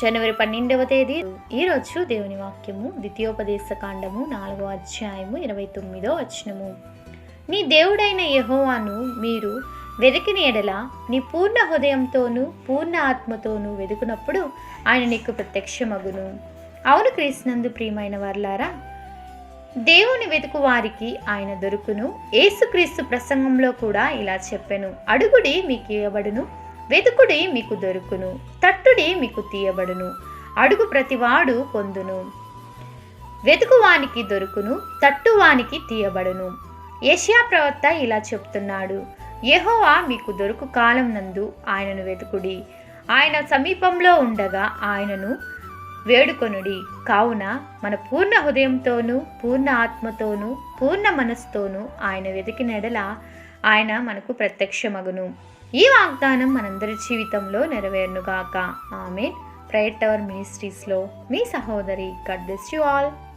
జనవరి పన్నెండవ తేదీ ఈరోజు దేవుని వాక్యము ద్వితీయోపదేశ కాండము నాలుగో అధ్యాయము ఇరవై తొమ్మిదో వచనము. నీ దేవుడైన యహోవాను మీరు వెతికిన ఎడల నీ పూర్ణ హృదయంతోనూ పూర్ణ ఆత్మతోనూ వెతుకున్నప్పుడు ఆయన నీకు ప్రత్యక్షమగును. అవును క్రీస్తునందు ప్రియమైన వారులారా దేవుని వెతుకు వారికి ఆయన దొరుకును. యేసుక్రీస్తు ప్రసంగంలో కూడా ఇలా చెప్పాను. అడుగుడి మీకు ఇవ్వబడును. వెతుకుడి మీకు దొరుకును తట్టుడి మీకు తీయబడును అడుగు ప్రతివాడు పొందును. వెతుకువానికి దొరుకును తట్టువానికి తీయబడును. ఏషియా ప్రవక్త ఇలా చెప్తున్నాడు యెహోవా మీకు దొరుకు కాలం నందు ఆయనను వెతుకుడి ఆయన సమీపంలో ఉండగా ఆయనను వేడుకొనుడి. కావున మన పూర్ణ హృదయంతోనూ పూర్ణ ఆత్మతోనూ పూర్ణ మనస్సుతోనూ ఆయన వెతికినెడల ఆయన మనకు ప్రత్యక్షమగును. ఈ వాగ్దానం మనందరి జీవితంలో నెరవేరునుగాక. ఆమె ప్రైట్ టవర్ మినిస్ట్రీస్లో మీ సహోదరి. God bless you all.